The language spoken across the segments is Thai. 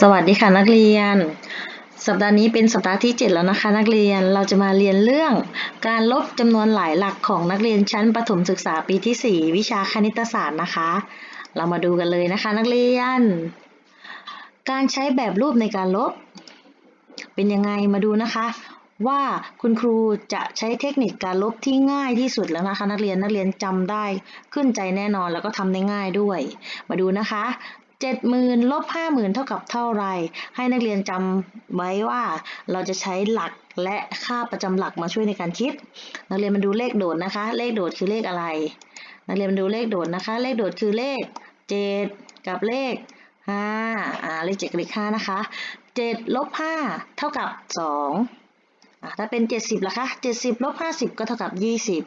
สวัสดีค่ะนักเรียน สัปดาห์นี้เป็นสัปดาห์ที่ 7 แล้วนะคะ นักเรียนเราจะมาเรียนเรื่อง การลบจำนวนหลายหลักของนักเรียนชั้นประถมศึกษาปีที่ 4 วิชาคณิตศาสตร์นะคะ เรามาดูกันเลยนะคะ นักเรียน การใช้แบบรูปในการลบ เป็นยังไงมาดูนะคะ ว่าคุณครูจะใช้เทคนิคการลบที่ง่ายที่สุดแล้วนะคะ นักเรียนนักเรียนจำได้ขึ้นใจแน่นอนแล้วก็ทำได้ง่ายด้วย มาดูนะคะ เจ็ดหมื่นลบห้าหมื่นเท่ากับเท่าไร ให้นักเรียนจำไว้ว่าเราจะใช้หลักและค่าประจำหลักมาช่วยในการคิด นักเรียนมาดูเลขโดดนะคะ เลขโดดคือเลขอะไร นักเรียนมาดูเลขโดดนะคะ เลขโดดคือเลขเจ็ดกับเลขห้าอ่าเลขเจ็ดกับเลขห้านะคะเจ็ดลบห้าเท่ากับสองอ่าถ้าเป็นเจ็ดสิบล่ะคะเจ็ดสิบลบห้าสิบก็เท่ากับยี่สิบ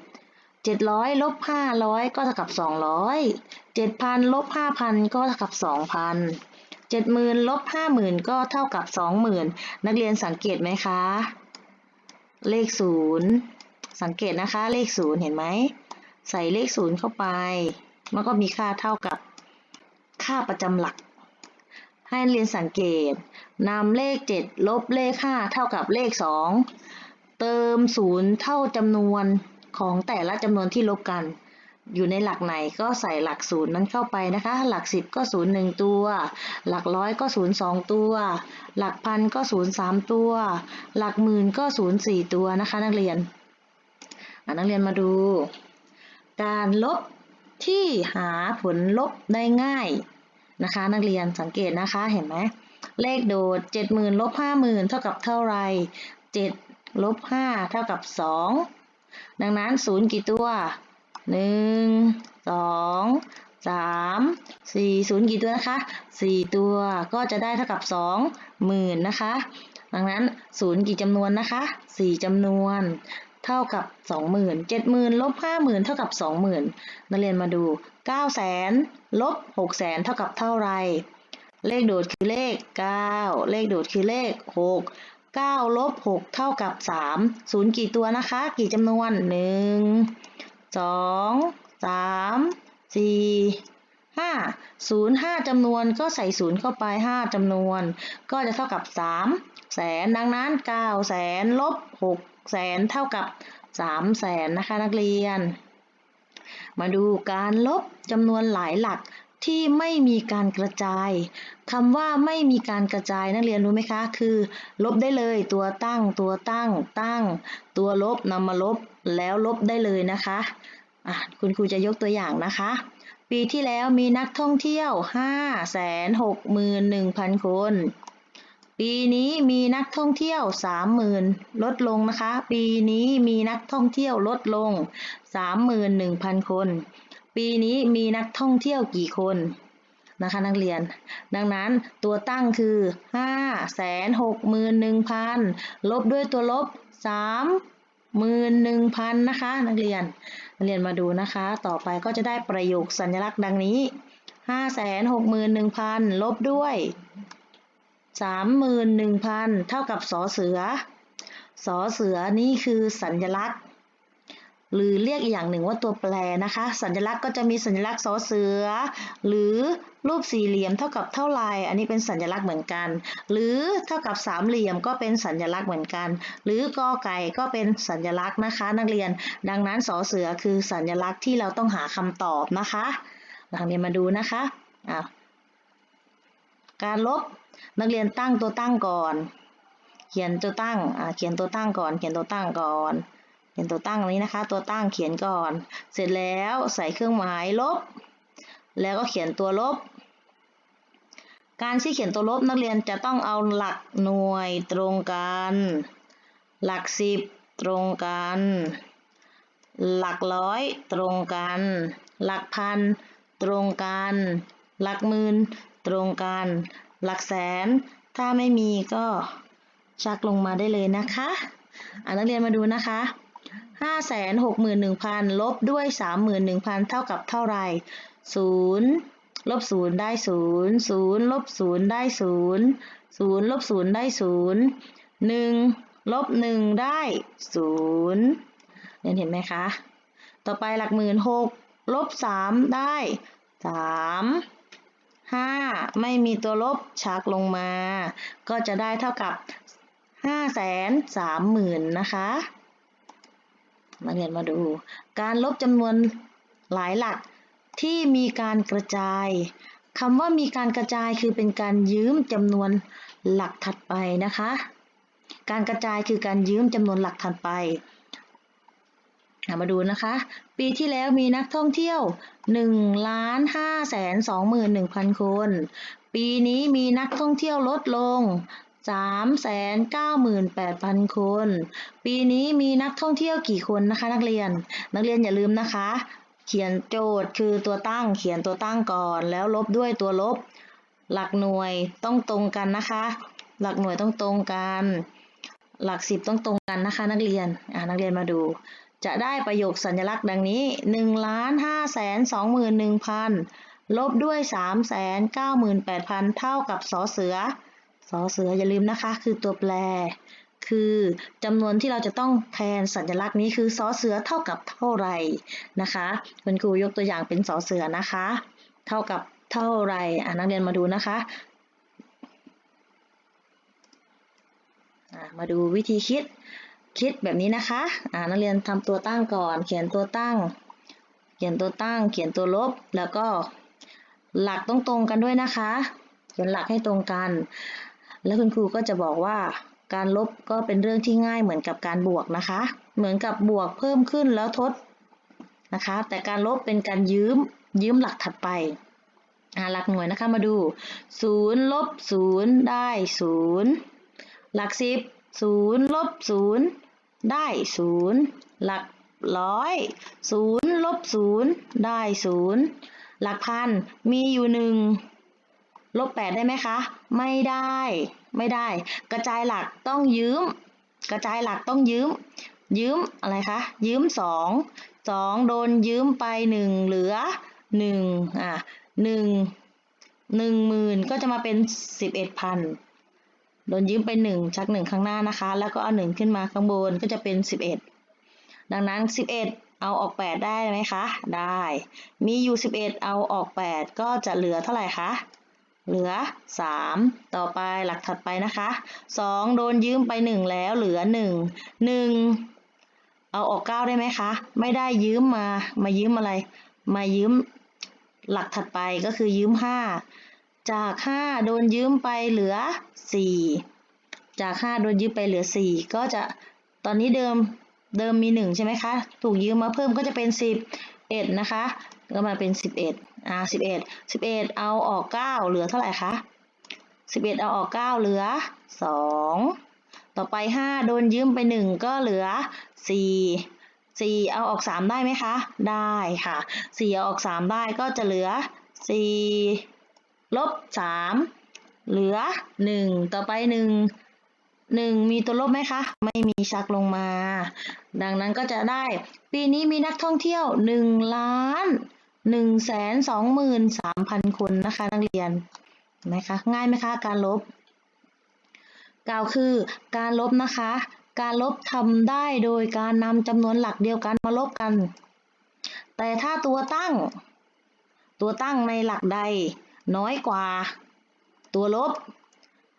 จ็ดร้อยลบห้าร้อยก็เท่ากับสองร้อยเจ็ดพันลบห้าพันก็เท่ากับสองพันเจ็ดหมื่นลบห้าหมื่นก็เท่ากับสองหมื่นนักเรียนสังเกตไหมคะ เลขศูนย์สังเกตนะคะ เลขศูนย์เห็นไหม ใส่เลขศูนย์เข้าไป มันก็มีค่าเท่ากับค่าประจำหลัก ให้นักเรียนสังเกตนำเลขเจ็ดลบเลขห้าเท่ากับเลขสองเติมศูนย์เท่าจำนวน ของแต่ละจำนวนที่ลบกัน อยู่ในหลักไหนก็ใส่หลักศูนย์นั้นเข้าไปนะคะ หลักสิบก็ศูนย์หนึ่งตัว หลักร้อยก็ศูนย์สองตัว หลักพันก็ศูนย์สามตัว หลักหมื่นก็ศูนย์สี่ตัวนะคะ นักเรียนนักเรียนมาดู การลบที่หาผลลบได้ง่ายนะคะ นักเรียนสังเกตนะคะเห็นไหมเลขโดดเจ็ดหมื่นลบห้าหมื่นเท่ากับเท่าไรเจ็ดลบห้าเท่ากับสอง ดังนั้นศูนย์กี่ตัวหนึ่งสองสามสี่ศูนย์กี่ตัวนะคะสี่ตัวก็จะได้เท่ากับสองหมื่นนะคะ ดังนั้นศูนย์กี่จำนวนนะคะสี่จำนวนเท่ากับสองหมื่นเจ็ดหมื่นลบห้าหมื่นเท่ากับสองหมื่นนักเรียนมาดูเก้าแสนลบหกแสนเท่ากับเท่าไร เลขโดดคือเลขเก้าเลขโดดคือเลขหก 9ลบ6เท่ากับ 3 0 กี่ตัวนะคะ กี่จำนวน 1 2 3 4 5 0 5จำนวนก็ใส่ 0 เข้าไป 5จำนวน ก็จะเท่ากับ 3 แสน ดังนั้น 9 แสนลบ6แสนเท่ากับ 3 แสนนะคะนักเรียน มาดูการลบจำนวนหลายหลัก ที่ไม่มีการกระจายคำว่าไม่มีการกระจายนักเรียนรู้ไหมคะ คือ ลบได้เลยตัวตั้งตัวตั้งตั้ง ตัวลบนำมาลบแล้วลบได้เลยนะคะะคุณครูจะยกตัวอย่างนะคะ ปีที่แล้วมีนักท่องเที่ยว 5 6 1 0 0 0 คน ปีนี้มีนักท่องเที่ยว 30,000 ลดลงนะคะ ปีนี้มีนักท่องเที่ยวลดลง 31,000 คน ปีนี้มีนักท่องเที่ยวกี่คนนะคะนักเรียน ดังนั้นตัวตั้งคือ 5 6 1 0 0 0 ลบด้วยตัวลบ 3 1 0 0 0 นะคะ นักเรียน นักเรียนมาดูนะคะ ต่อไปก็จะได้ประโยคสัญลักษณ์ดังนี้ 5 6 1 0 0 0 ลบด้วย 31,000 เท่ากับสอเสือ สอเสือนี่คือสัญลักษณ์ หรือเรียกอีกอย่างหนึ่งว่าตัวแปรนะคะ สัญลักษณ์ก็จะมีสัญลักษณ์สอเสือ หรือรูปสี่เหลี่ยมเท่ากับเท่าไรอันนี้เป็นสัญลักษณ์เหมือนกัน หรือเท่ากับสามเหลี่ยมก็เป็นสัญลักษณ์เหมือนกัน หรือกอไก่ก็เป็นสัญลักษณ์นะคะ นักเรียน ดังนั้นสอเสือคือสัญลักษณ์ที่เราต้องหาคำตอบนะคะนักเรียนมาดูนะคะะการลบนักเรียนตั้งตัวตั้งก่อน เขียนตัวตั้งเขียนตัวตั้งก่อน เขียนตัวตั้งก่อน เป็นตัวตั้งนี้นะคะ ตัวตั้งเขียนก่อน เสร็จแล้วใส่เครื่องหมายลบ แล้วก็เขียนตัวลบ การที่เขียนตัวลบนักเรียนจะต้องเอาหลักหน่วยตรงกัน หลักสิบตรงกัน หลักร้อยตรงกัน หลักพันตรงกัน หลักหมื่นตรงกัน หลักแสน ถ้าไม่มีก็ชักลงมาได้เลยนะคะ อ่านักเรียนมาดูนะคะ ห้าแสนหกหมื่นหนึ่งพันลบด้วยสามหมื่นหนึ่งพันเท่ากับเท่าไรศูนย์ลบศูนย์ได้ศูนย์ศูนย์ลบศูนย์ได้ศูนย์ศูนย์ลบศูนย์ได้ศูนย์หนึ่งลบหนึ่งได้ศูนย์เรียนเห็นไหมคะ ต่อไปหลักหมื่นหกลบสามได้สามห้าไม่มีตัวลบชักลงมา ก็จะได้เท่ากับห้าแสนสามหมื่นนะคะ มาเรียนมาดู การลบจำนวนหลายหลักที่มีการกระจายคำว่ามีการกระจายคือเป็นการยืมจำนวนหลักถัดไปนะคะ การกระจายคือการยืมจำนวนหลักถัดไปมาดูนะคะ ปีที่แล้วมีนักท่องเที่ยว1ล้าน5แสน21,000 คน ปีนี้มีนักท่องเที่ยวลดลง 3 9 8 0 0 0 คน ปีนี้มีนักท่องเที่ยวกี่คนนะคะ นักเรียน นักเรียนอย่าลืมนะคะ เขียนโจทย์คือตัวตั้ง เขียนตัวตั้งก่อน แล้วลบด้วยตัวลบ หลักหน่วยต้องตรงกันนะคะ หลักหน่วยต้องตรงกัน หลักสิบต้องตรงกันนะคะ นักเรียน อ่านักเรียนมาดูจะได้ประโยคสัญลักษณ์ดังนี้1ล้าน5แสน21,000ลบด้วย3 9 8 0 0 0เท่ากับสอเสือ สอเสืออย่าลืมนะคะ คือตัวแปร คือจำนวนที่เราจะต้องแทนสัญลักษณ์นี้คือสอเสือเท่ากับเท่าไหร่นะคะคุณครูยกตัวอย่างเป็นสอเสือนะคะ เท่ากับเท่าไหร่อ่านักเรียนมาดูนะคะมาดูวิธีคิดคิดแบบนี้นะคะอ่านักเรียนทำตัวตั้งก่อน เขียนตัวตั้ง เขียนตัวตั้ง เขียนตัวลบ แล้วก็หลักต้องตรงกันด้วยนะคะ เขียนหลักให้ตรงกัน แล้วคุณครูก็จะบอกว่าการลบก็เป็นเรื่องที่ง่ายเหมือนกับการบวกนะคะ เหมือนกับบวกเพิ่มขึ้นแล้วทดนะคะ แต่การลบเป็นการยืมยืมหลักถัดไปหลักหน่วยนะคะมาดู0ลบ0ได้0หลัก10 0ลบ0ได้0หลักร้อย0ลบ0ได้0หลักพันมีอยู่1 ลบแปดได้ไหมคะ ไม่ได้ ไม่ได้ กระจายหลักต้องยืม กระจายหลักต้องยืม ยืมอะไรคะ ยืมสองสองโดนยืมไปหนึ่งเหลือหนึ่งอะหนึ่งหนึ่งหมื่นก็จะมาเป็นสิบเอ็ดพันโดนยืมไปหนึ่งชักหนึ่งข้างหน้านะคะ แล้วก็เอาหนึ่งขึ้นมาข้างบนก็จะเป็นสิบเอ็ดดังนั้นสิบเอ็ดเอาออกแปดได้ไหมคะ ได้ มีอยู่สิบเอ็ดเอาออกแปดก็จะเหลือเท่าไหร่คะ เหลือ 3 ต่อไปหลักถัดไปนะคะ 2 โดนยืมไป 1 แล้วเหลือ 1 1 เอาออก 9 ได้ไหมคะ ไม่ได้ยืมมามายืมอะไร มายืมหลักถัดไปก็คือยืม 5 จาก 5 โดนยืมไปเหลือ 4 จาก 5 โดนยืมไปเหลือ 4 ก็จะตอนนี้เดิมเดิมมี 1 ใช่ไหมคะ ถูกยืมมาเพิ่มก็จะเป็น 10 1นะคะ ก็มาเป็น 11 อ่า11 11เอ็ดเอาออก9เหลือเท่าไหร่คะ11เอ็ดเอาออก9เหลือ2ต่อไป5โดนยืมไป1ก็เหลือ4 4เอาออก3ได้ไหมคะ ได้ค่ะ4เอาออก3ได้ก็จะเหลือ4ลบ3เหลือ1ต่อไป1 1มีตัวลบไหมคะ ไม่มีชักลงมา ดังนั้นก็จะได้ ปีนี้มีนักท่องเที่ยว1ล้าน 1แสน23,000คนนะคะนักเรียนนะคะง่ายไหมคะการลบกล่าวคือการลบนะคะ การลบทำได้โดยการนำจำนวนหลักเดียวกันมาลบกัน แต่ถ้าตัวตั้ง ตัวตั้งในหลักใด น้อยกว่า ตัวลบ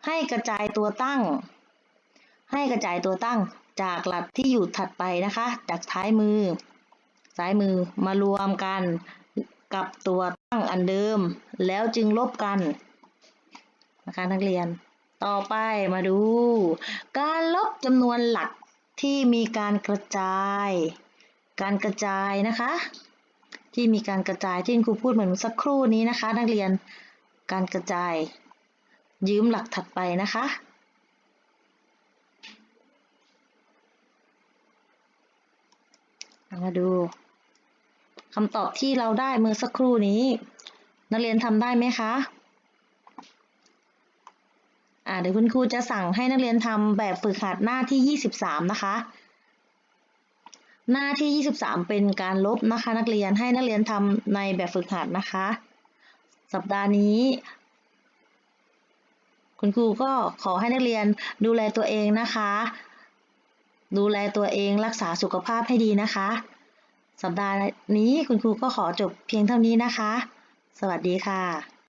ให้กระจายตัวตั้ง ให้กระจายตัวตั้งจากหลักที่อยู่ถัดไปนะคะ จากท้ายมือ ซ้ายมือมารวมกัน กับตัวตั้งอันเดิม แล้วจึงลบกันนะคะนักเรียน ต่อไปมาดู การลบจำนวนหลักที่มีการกระจาย การกระจายนะคะ ที่มีการกระจายที่ครูพูดเหมือนสักครู่นี้นะคะ นักเรียนการกระจาย ยืมหลักถัดไปนะคะมาดู คำตอบที่เราได้เมื่อสักครู่นี้ นักเรียนทำได้ไหมคะอ่าเดี๋ยวคุณครูจะสั่งให้นักเรียนทำแบบฝึกหัดหน้าที่ 23 นะคะ หน้าที่ 23 เป็นการลบนะคะ นักเรียนให้นักเรียนทำในแบบฝึกหัดนะคะ สัปดาห์นี้ คุณครูก็ขอให้นักเรียนดูแลตัวเองนะคะ ดูแลตัวเองรักษาสุขภาพให้ดีนะคะ สัปดาห์นี้คุณครูก็ขอจบเพียงเท่านี้นะคะ สวัสดีค่ะ